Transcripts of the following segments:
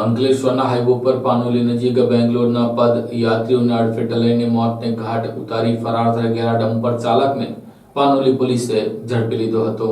અંકલેશ્વરના હાઈવે પર પાનોલી નજીક બેંગ્લોરના પદ યાત્રીઓને અડફેટે લઈને મોતને ઘાટ ઉતારી ફરાર થઈ ગયા. ડમ્પર ચાલકને પાનોલી પોલીસે ઝડપી લીધો હતો.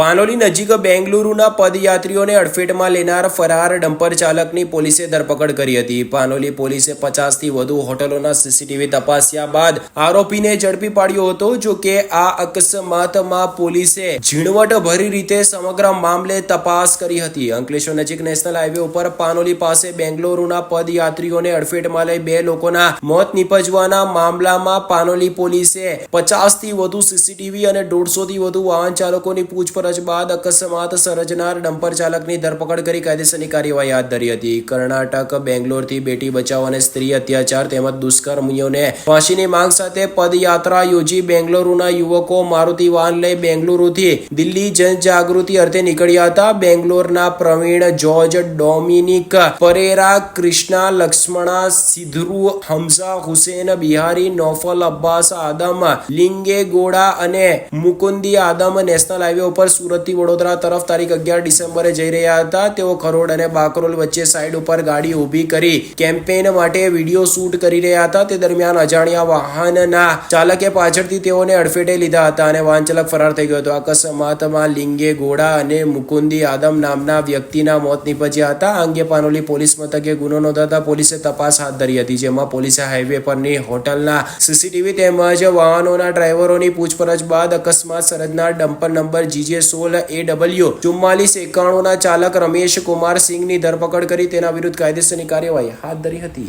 પાનોલી નજીક બેંગલુરુના પદયાત્રીઓને અડફેટમાં લેનાર ફરાર ડમ્પર ચાલકની પોલીસે ધરપકડ કરી હતી. પાનોલી પોલીસે પચાસથી વધુ હોટલોના સીસીટીવી તપાસ્યા બાદ આરોપીને ઝડપી પાડ્યો હતો, જો કે આ અકસ્માતમાં પોલીસે ઝીણવટભરી રીતે સમગ્ર મામલે તપાસ કરી હતી. અંકલેશ્વર નજીક નેશનલ હાઈવે ઉપર પાનોલી પાસે બેંગલુરુના પદયાત્રીઓને અડફેટમાં લઈ બે લોકોના મોત નીપજવાના મામલામાં પાનોલી પોલીસે પચાસથી વધુ સીસીટીવી અને દોઢસોથી વધુ વાહન ચાલકોની પૂછપરછ બાદ અકસ્માત સર્જનાર ડમ્પર ચાલકની ધરપકડ કરી કાયદેસરની કાર્યવાહી હાથ ધરી હતી. કર્ણાટક, બેંગ્લોરથી બેટી બચાવ અને સ્ત્રી અત્યાચાર તેમજ દુષ્કર્મીઓને ફાંસીની માંગ સાથે પદયાત્રા યોજી બેંગ્લુરુના યુવકો મારુતિ વાહન લઈ બેંગ્લુરુથી દિલ્હી જનજાગૃતિ અર્થે નીકળ્યા હતા. બેંગ્લોરના Praveen George Dominic Pereira Krishna Lakshmana Sidhru Hamza Hussain Bihari Naufal Abbas Adam Linge Gowda અને મુકુંદી આદમ નેશનલ હાઈવે ઉપર સુરતથી વડોદરા તરફ તારીખ અગિયાર ડિસેમ્બરે જઈ રહ્યા હતા. તેઓ ખરોડ અને બાકરોલ વચ્ચે સાઈડ ઉપર ગાડી ઊભી કરી કેમ્પેઇન માટે વીડિયો શૂટ કરી રહ્યા હતા. તે દરમિયાન અજાણ્યા વાહનના ચાલકે પાછળથી તેઓને અડફેટે લીધા હતા અને વાહન ચાલક ફરાર થઈ ગયો હતો. અકસ્માતમાં લિંગે ઘોડા અને મુકુંદી આદમ નામના વ્યક્તિના મોત નીપજ્યા હતા. આ અંગે પાનોલી પોલીસ મથકે ગુનો નોંધાતા પોલીસે તપાસ હાથ ધરી હતી, જેમાં પોલીસે હાઈવે પરની હોટલના સીસીટીવી તેમજ વાહનોના ડ્રાઈવરોની પૂછપરછ બાદ અકસ્માત સરહદના ડમ્પર નંબર જીજે સોળ એ ડબલ્યુ ચુમ્માલીસ એકાણુંના ચાલક રમેશ કુમાર સિંઘની ધરપકડ કરી તેના વિરુદ્ધ કાયદેસરની કાર્યવાહી હાથ ધરી હતી.